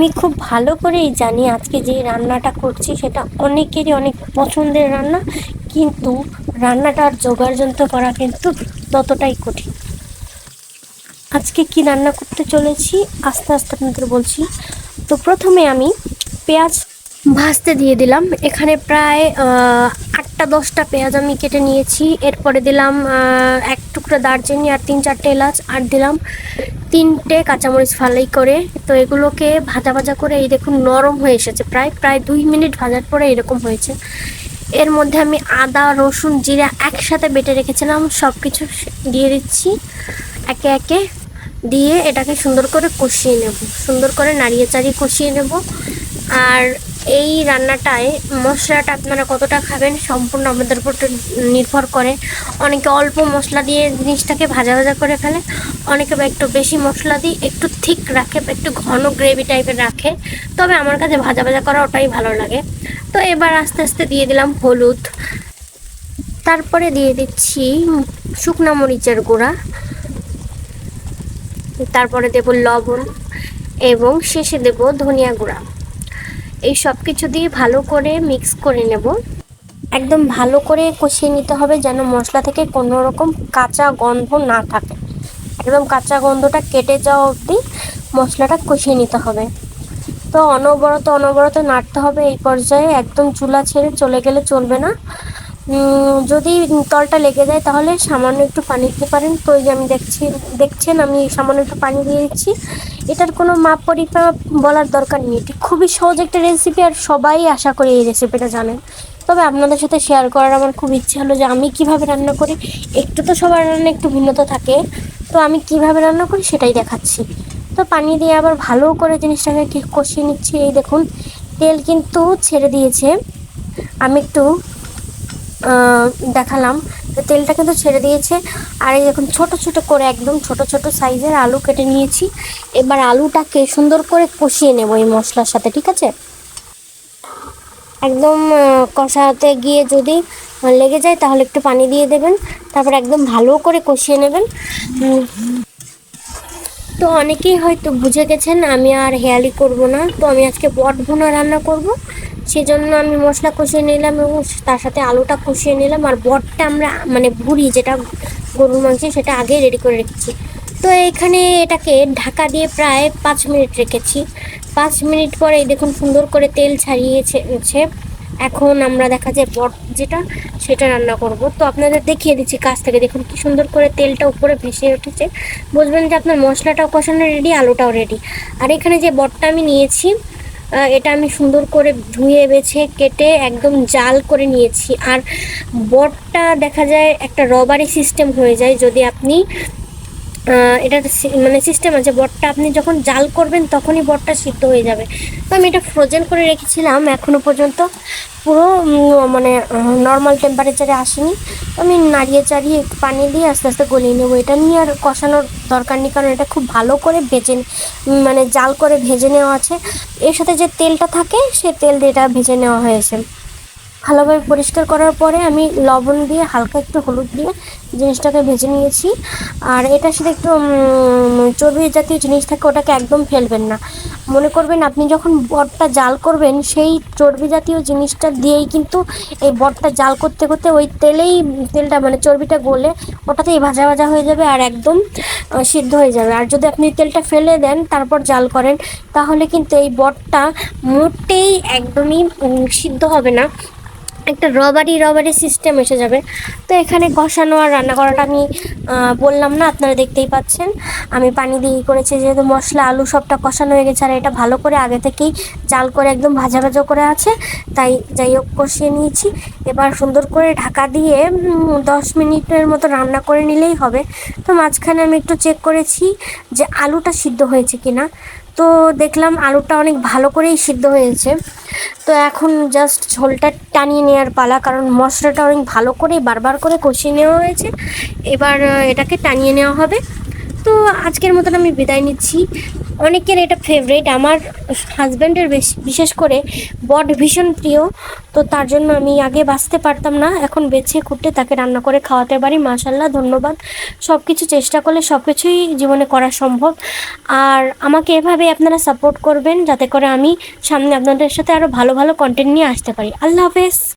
আমি খুব ভালো করেই জানি আজকে যে রান্নাটা করছি, সেটা অনেকেরই অনেক পছন্দের রান্না, কিন্তু রান্নাটার জোগাড় যন্ত্র করা কিন্তু ততটাই কঠিন। আজকে কি রান্না করতে চলেছি? আস্তে আস্তে আপনাদের বলছি। তো প্রথমে আমি পেঁয়াজ ভাজতে দিয়ে দিলাম। এখানে প্রায় আটটা দশটা পেঁয়াজ আমি কেটে নিয়েছি। এরপরে দিলাম এক টুকরো দারচিনি আর তিন চারটে এলাচ আর দিলাম তিনটে কাঁচামরিচ ফালাই করে। তো এগুলোকে ভাজা ভাজা করে এই দেখুন নরম হয়ে এসেছে। প্রায় প্রায় দুই মিনিট ভাজার পরে এরকম হয়েছে। এর মধ্যে আমি আদা, রসুন, জিরা একসাথে বেটে রেখেছিলাম। সব কিছু দিয়ে দিচ্ছি একে একে। দিয়ে এটাকে সুন্দর করে কষিয়ে নেব। সুন্দর করে নাড়িয়ে চাড়িয়ে কষিয়ে নেব। আর এই রান্নাটায় মশলাটা আপনারা কতটা খাবেন সম্পূর্ণ আমাদের উপর নির্ভর করে। অনেকে অল্প মশলা দিয়ে জিনিসটাকে ভাজা ভাজা করে ফেলে, অনেকে বা একটু বেশি মশলা দিয়ে একটু থিক রাখে বা একটু ঘন গ্রেভি টাইপের রাখে। তবে আমার কাছে ভাজা ভাজা করা ওটাই ভালো লাগে। তো এবার আস্তে আস্তে দিয়ে দিলাম হলুদ। তারপরে দিয়ে দিচ্ছি শুকনা মরিচের গুঁড়া। তারপরে দেব লবণ এবং শেষে দেব ধনিয়া গুঁড়া। এই সব কিছু দিয়ে ভালো করে মিক্স করে নেব। একদম ভালো করে কষিয়ে নিতে হবে যেন মশলা থেকে কোনো রকম কাঁচা গন্ধ না থাকে। একদম কাঁচা গন্ধটা কেটে যাওয়া অবধি মশলাটা কষিয়ে নিতে হবে। তো অনবরত অনবরত নাড়তে হবে এই পর্যায়ে, একদম চুলা ছেড়ে চলে গেলে চলবে না। যদি তলটা লেগে যায় তাহলে সামান্য একটু পানি দিতে পারেন। তো যে আমি দেখছি, দেখছেন আমি সামান্য একটু পানি দিয়ে দিচ্ছি। এটার কোনো মাপ পরিমাপ বলার দরকার নেই। এটি খুবই সহজ একটা রেসিপি আর সবাই আশা করি এই রেসিপিটা জানেন। তবে আপনাদের সাথে শেয়ার করার আমার খুব ইচ্ছে হলো যে আমি কীভাবে রান্না করি, একটু তো সবার রান্না একটু ভিন্নতা থাকে। তো আমি কীভাবে রান্না করি সেটাই দেখাচ্ছি। তো পানি দিয়ে আবার ভালো করে জিনিসটাকে কষিয়ে নিচ্ছি। এই দেখুন, তেল কিন্তু ছেড়ে দিয়েছে। আমি একটু দেখালাম। তো তেলটা কিন্তু ছেড়ে দিয়েছে। আর এই দেখুন, ছোট ছোট করে একদম ছোট ছোট সাইজের আলু কেটে নিয়েছি। এবার আলুটাকে সুন্দর করে কষিয়ে নেব এই মশলার সাথে, ঠিক আছে? একদম কষাতে গিয়ে যদি লেগে যায় তাহলে একটু পানি দিয়ে দেবেন। তারপর একদম ভালো করে কষিয়ে নেবেন। তো অনেকেই হয়তো বুঝে গেছেন আমি আর হেয়ালি করব না, তো আমি আজকে বট ভুনা রান্না করব। সেজন্য আমি মশলা কষিয়ে নিলাম এবং তার সাথে আলুটা কষিয়ে নিলাম আর বটটা আমরা মানে ভুড়ি যেটা গরুর মাংস সেটা আগে রেডি করে রেখেছি। তো এখানে এটাকে ঢাকা দিয়ে প্রায় পাঁচ মিনিট রেখেছি। পাঁচ মিনিট পরে দেখুন সুন্দর করে তেল ছাড়িয়েছে। এখন আমরা দেখা যায় বট যেটা, সেটা রান্না করব। তো আপনাদের দেখিয়ে দিচ্ছি কাছ থেকে দেখুন কি সুন্দর করে তেলটা উপরে ভেসে উঠেছে। বুঝবেন যে আপনার মশলাটাও কষানো রেডি আলুটাও রেডি আর এখানে যে বটটা আমি নিয়েছি এটা আমি সুন্দর করে ধুয়ে, বেছে, কেটে একদম জাল করে নিয়েছি। আর বটটা দেখা যায় একটা রবারি সিস্টেম হয়ে যায়। যদি আপনি এটা মানে সিস্টেম আছে। বটটা আপনি যখন জাল করবেন, তখনই বটটা সিদ্ধ হয়ে যাবে। তো আমি এটা ফ্রোজেন করে রেখেছিলাম এখনও পর্যন্ত। পুরো মানে নর্মাল টেম্পারেচারে আসেনি। আমি নাড়িয়ে চাড়িয়ে পানি দিয়ে আস্তে আস্তে গলিয়ে নেব। এটা নিয়ে আর কষানোর দরকার নেই, কারণ এটা খুব ভালো করে ভেজে মানে জাল করে ভেজে নেওয়া আছে। এর সাথে যে তেলটা থাকে, সে তেল দিয়ে এটা ভেজে নেওয়া হয়েছে। ভালোভাবে পরিষ্কার করার পরে আমি লবণ দিয়ে হালকা একটু হলুদ দিয়ে জিনিসটাকে ভেজে নিয়েছি। আর এটার সাথে একটু চর্বি জাতীয় জিনিস থাকে ওটাকে একদম ফেলবেন না। মনে করবেন আপনি যখন বটটা জাল করবেন, সেই চর্বি জাতীয় জিনিসটা দিয়েই কিন্তু এই বটটা জাল করতে করতে ওই তেলেই তেলটা মানে চর্বিটা গলে ওটাতেই ভাজা ভাজা হয়ে যাবে আর একদম সিদ্ধ হয়ে যাবে। আর যদি আপনি তেলটা ফেলে দেন, তারপর জাল করেন, তাহলে কিন্তু এই বটটা মোটেই একদমই সিদ্ধ হবে না। একটা রবারি রবারি সিস্টেম এসে যাবে। তো এখানে কষানো আর রান্না করাটা আমি বললাম না, আপনারা দেখতেই পাচ্ছেন। আমি পানি দিয়ে করেছি, যেহেতু মশলা, আলু সবটা কষানো হয়ে গেছে, আর এটা ভালো করে আগে থেকেই জাল করে একদম ভাজা ভাজা করে আছে। তাই যাই হোক, কষিয়ে নিয়েছি। এবার সুন্দর করে ঢাকা দিয়ে দশ মিনিটের মতো রান্না করে নিলেই হবে। তো মাঝখানে আমি একটু চেক করেছি যে আলুটা সিদ্ধ হয়েছে কিনা। তো দেখলাম আলুটা অনেক ভালো করেই সিদ্ধ হয়েছে। তো এখন জাস্ট ঝোলটা টানিয়ে নেওয়ার পালা, কারণ মশলাটা অনেক ভালো করে বারবার করে কষিয়ে নেওয়া হয়েছে। এবার এটাকে টানিয়ে নেওয়া হবে। তো আজকের মতন আমি বিদায় নিচ্ছি। অনেকের এটা ফেভারিট আমার হাজব্যান্ডের বিশেষ করে বড ভীষণ প্রিয়, তো তার জন্য আমি আগে বাঁচতে পারতাম না, এখন বেছে কুটে তাকে রান্না করে খাওয়াতে পারি। মাশাল্লাহ ধন্যবাদ। সব কিছু চেষ্টা করলে সব কিছুই জীবনে করা সম্ভব। আর আমাকে এভাবে আপনারা সাপোর্ট করবেন, যাতে করে আমি সামনে আপনাদের সাথে আরও ভালো ভালো কন্টেন্ট নিয়ে আসতে পারি। আল্লাহ হাফেজ।